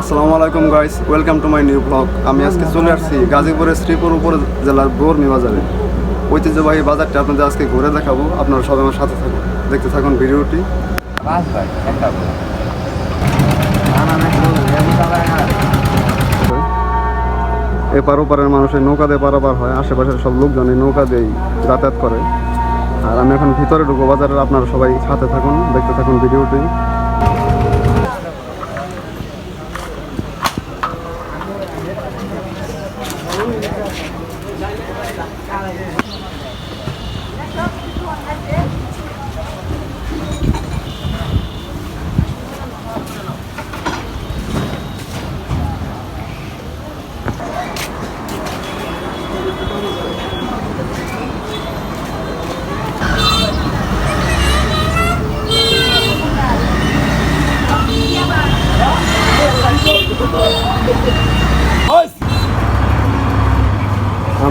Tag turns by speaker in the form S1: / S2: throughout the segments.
S1: আসসালামু আলাইকুম guys welcome to my new blog আমি আজকে চলে আসছি গাজীপুরের শ্রীপুর উপর জেলার বর্মি বাজারে। ঐতিহ্যবাহী বাজারটি আপনাদের আজকে ঘুরে দেখাবো। আপনারা সবাই আমার সাথে থাকুন। দেখতে থাকুন ভিডিওটি। এপার ওপারের মানুষের নৌকা দিয়ে পারাপার হয়। আশেপাশের সব লোকজন এই নৌকা দিয়েই যাতায়াত করে। আর আমি এখন ভিতরে ঢুকবো। বাজারের আপনারা সবাই সাথে থাকুন। দেখতে থাকুন ভিডিওটি।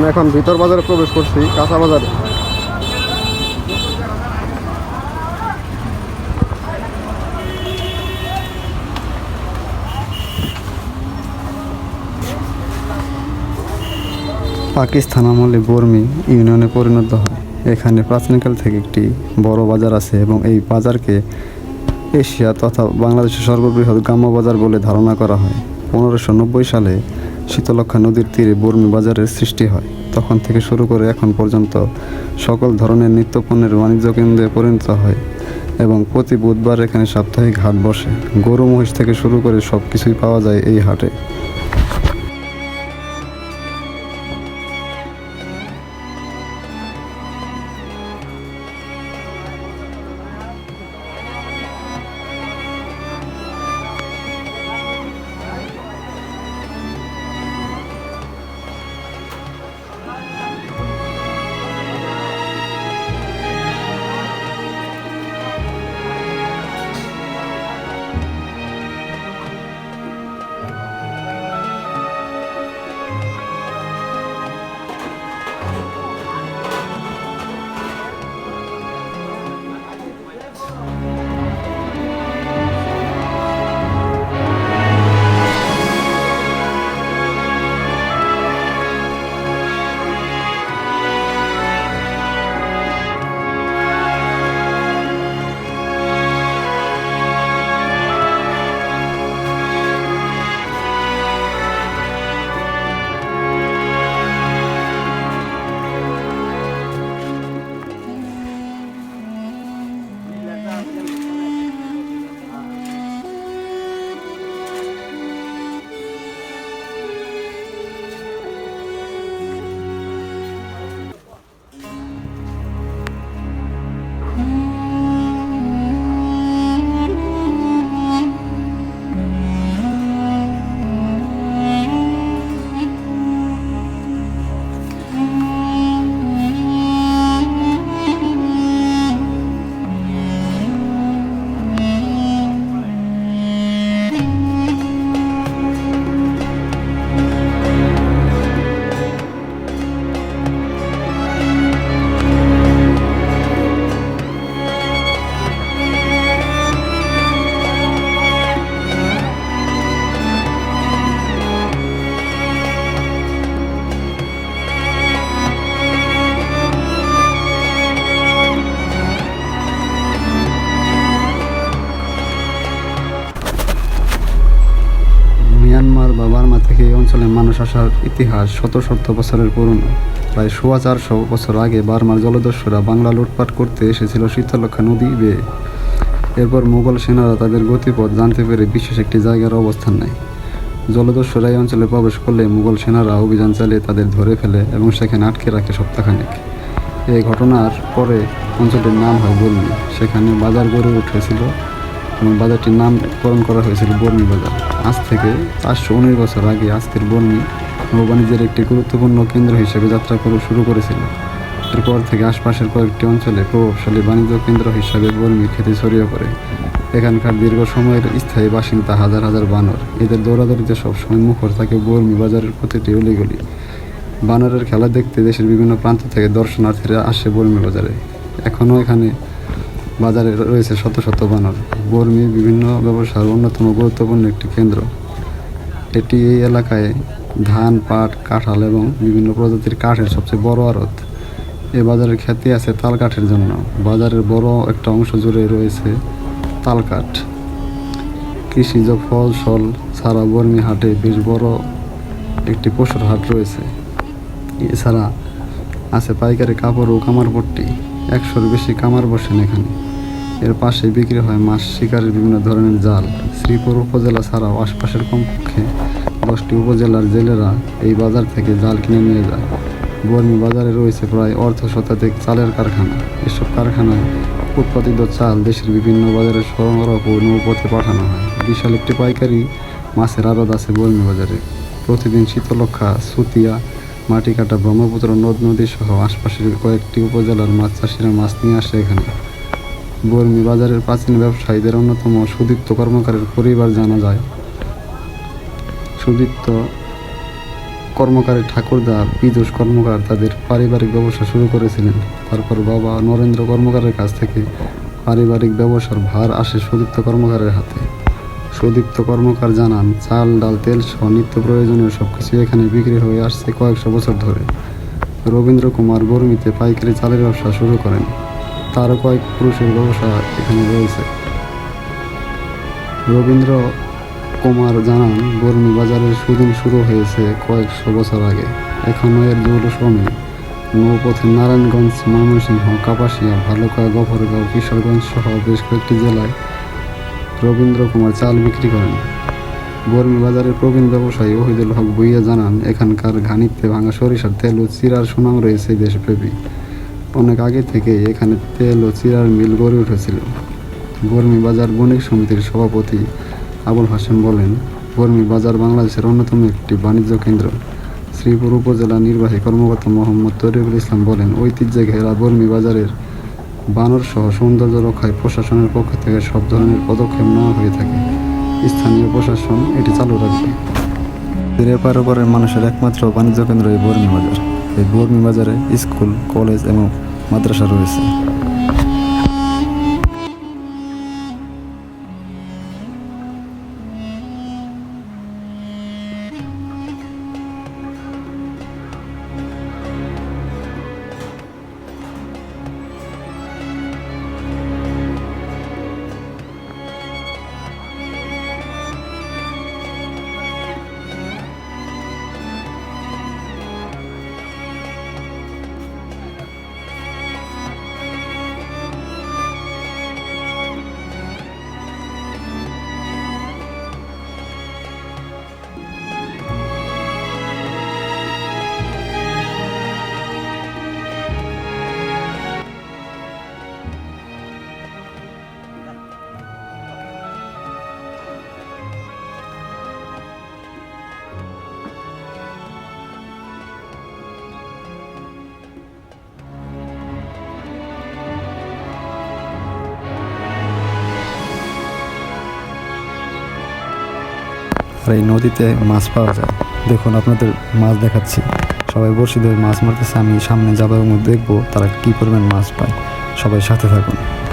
S1: এখন ভিতর বাজারে প্রবেশ করছি, কাঁচা বাজারে। পাকিস্তান আমলে বর্মি ইউনিয়নে পরিণত হয়। এখানে প্রাচীনকাল থেকে একটি বড় বাজার আছে এবং এই বাজারকে এশিয়া তথা বাংলাদেশের সর্ববৃহৎ গ্রাম্য বাজার বলে ধারণা করা হয়। পনেরোশো সালে শীতলক্ষা নদীর তীরে বর্মী বাজারের সৃষ্টি হয়। তখন থেকে শুরু করে এখন পর্যন্ত সকল ধরনের নিত্যপণ্যের বাণিজ্য কেন্দ্রে পরিণত হয় এবং প্রতি বুধবার এখানে সাপ্তাহিক হাট বসে। গরু মহিষ থেকে শুরু করে সব কিছুই পাওয়া যায় এই হাটে। অঞ্চলে মানুষ আসার ইতিহাস শত শত বছরের পুরনো। প্রায় সোয়া চারশো বছর আগে বার্মার জলদস্যুরা বাংলা লুটপাট করতে এসেছিল শীতলক্ষা নদী বেয়ে এরপর মুঘল সেনারা তাদের গতিপথ জানতে পেরে বিশেষ একটি জায়গার অবস্থান নেয়। জলদস্যুরা এই অঞ্চলে প্রবেশ করলে মুঘল সেনারা অভিযান চালিয়ে তাদের ধরে ফেলে এবং সেখানে আটকে রাখে সপ্তাহখানেক। এই ঘটনার পরে অঞ্চলটির নাম হয় বর্মি সেখানে বাজার গড়ে উঠেছিল বাজারটির নামকরণ করা হয়েছিল বর্মি বাজার। আজ থেকে চারশো উনিশ বছর আগে আজকের বর্মি নৌবাণিজ্যের একটি গুরুত্বপূর্ণ কেন্দ্র হিসেবে যাত্রা করে শুরু করেছিল। এরপর থেকে আশপাশের কয়েকটি অঞ্চলে প্রভাবশালী বাণিজ্য কেন্দ্র হিসাবে বর্মি খ্যাতি ছড়িয়ে পড়ে। এখানকার দীর্ঘ সময়ের স্থায়ী বাসিন্দা হাজার হাজার বানর। এদের দৌড়াদৌড়িতে সবসময় মুখর থাকে বর্মি বাজারের প্রতিটি অলিগলি। বানরের খেলা দেখতে দেশের বিভিন্ন প্রান্ত থেকে দর্শনার্থীরা আসে বর্মি বাজারে। এখনও এখানে বাজারে রয়েছে শত শত বানর। বর্মি বিভিন্ন ব্যবসার অন্যতম গুরুত্বপূর্ণ একটি কেন্দ্র। এটি এই এলাকায় ধান, পাট, কাঁঠাল এবং বিভিন্ন প্রজাতির কাঠের সবচেয়ে বড় আড়ত। এই বাজারের খ্যাতি আছে তাল কাঠের জন্য। বাজারের বড় একটা অংশ জুড়ে রয়েছে তাল কাঠ। কৃষিজ ফল সল ছাড়া বর্মি হাটে বেশ বড় একটি পশুর হাট রয়েছে। এছাড়া আছে পাইকারি কাপড় ও কামারপট্টি। একশোর বেশি কামার বসেন এখানে। এর পাশে বিক্রি হয় মাছ, শিকারের বিভিন্ন ধরনের জাল। শ্রীপুর উপজেলা ছাড়াও আশপাশের কমপক্ষে দশটি উপজেলার জেলেরা এই বাজার থেকে জাল কিনে নিয়ে যায়। বর্মি বাজারে রয়েছে প্রায় অর্ধ শতাধিক চালের কারখানা। এসব কারখানায় উৎপাদিত চাল দেশের বিভিন্ন বাজারে সরবরাহ ও নৌপথে পাঠানো হয়। বিশাল একটি পাইকারি মাছের আড়ত আছে বর্মি বাজারে। প্রতিদিন শীতলক্ষা সুতিয়া, মাটিকাটা, ব্রহ্মপুত্র নদ নদী সহ আশপাশের কয়েকটি উপজেলার মাছ চাষিরা মাছ নিয়ে আসে এখানে। বর্মি বাজারের প্রাচীন ব্যবসায়ীদের অন্যতম সুদীপ্ত কর্মকারের পরিবার জানা যায়। সুদীপ্ত কর্মকারের ঠাকুরদা পীযুষ কর্মকার তাদের পারিবারিক ব্যবসা শুরু করেছিলেন। তারপর বাবা নরেন্দ্র কর্মকারের কাছ থেকে পারিবারিক ব্যবসার ভার আসে সুদীপ্ত কর্মকারের হাতে। সুদীপ্ত কর্মকার জানান, চাল, ডাল, তেল সহ নিত্য প্রয়োজনীয় সব কিছু এখানে বিক্রি হয়ে আসছে কয়েকশো বছর ধরে। রবীন্দ্র কুমার বর্মিতে পাইকারি চালের ব্যবসা শুরু করেন। তারও কয়েক পুরুষের ব্যবসা এখানে রয়েছে। রবীন্দ্র কুমার জানান বর্মি বাজারের সুদিন শুরু হয়েছে কয়েকশো বছর আগে। এখনও এর জৌলসমে নৌপথে নারায়ণগঞ্জ, ময়মনসিংহ, কাপাসিয়া, ভালুকা, গফরগাঁও, কিশোরগঞ্জ সহ বেশ কয়েকটি জেলায় রবীন্দ্র কুমার চাল বিক্রি করেন। বর্মি বাজারের প্রবীণ ব্যবসায়ী ওহিদুল হক ভুইয়া জানান, এখানকার ঘানিতে ভাঙা সরিষার তেল ও চিরার সুনাম রয়েছে দেশব্যাপী। অনেক আগে থেকে এখানে তেল ও চিরার মিল গড়ে উঠেছিল। বর্মি বাজার বণিক সমিতির সভাপতি আবুল হাসেম বলেন বর্মি বাজার বাংলাদেশের অন্যতম একটি বাণিজ্য কেন্দ্র। শ্রীপুর উপজেলা নির্বাহী কর্মকর্তা মোহাম্মদ তরিকুল ইসলাম বলেন, ঐতিহ্যে ঘেরা বর্মি বাজারের বানর সহ সৌন্দর্য রক্ষায় প্রশাসনের পক্ষ থেকে সব ধরনের পদক্ষেপ নেওয়া হয়ে থাকে। স্থানীয় প্রশাসন এটি চালু রাখবে। এর এপার ওপারের মানুষের একমাত্র বাণিজ্য কেন্দ্র এই বর্মি বাজার। এই বর্মি বাজারে স্কুল, কলেজ এবং মাদ্রাসা রয়েছে। আর এই নদীতে মাছ পাওয়া যায়। দেখুন, আপনাদের মাছ দেখাচ্ছি। সবাই বসে ধরে মাছ মারতেছে, আমি সামনে যাব মধ্যে দেখব তারা কী পরিমাণ মাছ পায়। সবাই সাথে থাকুন।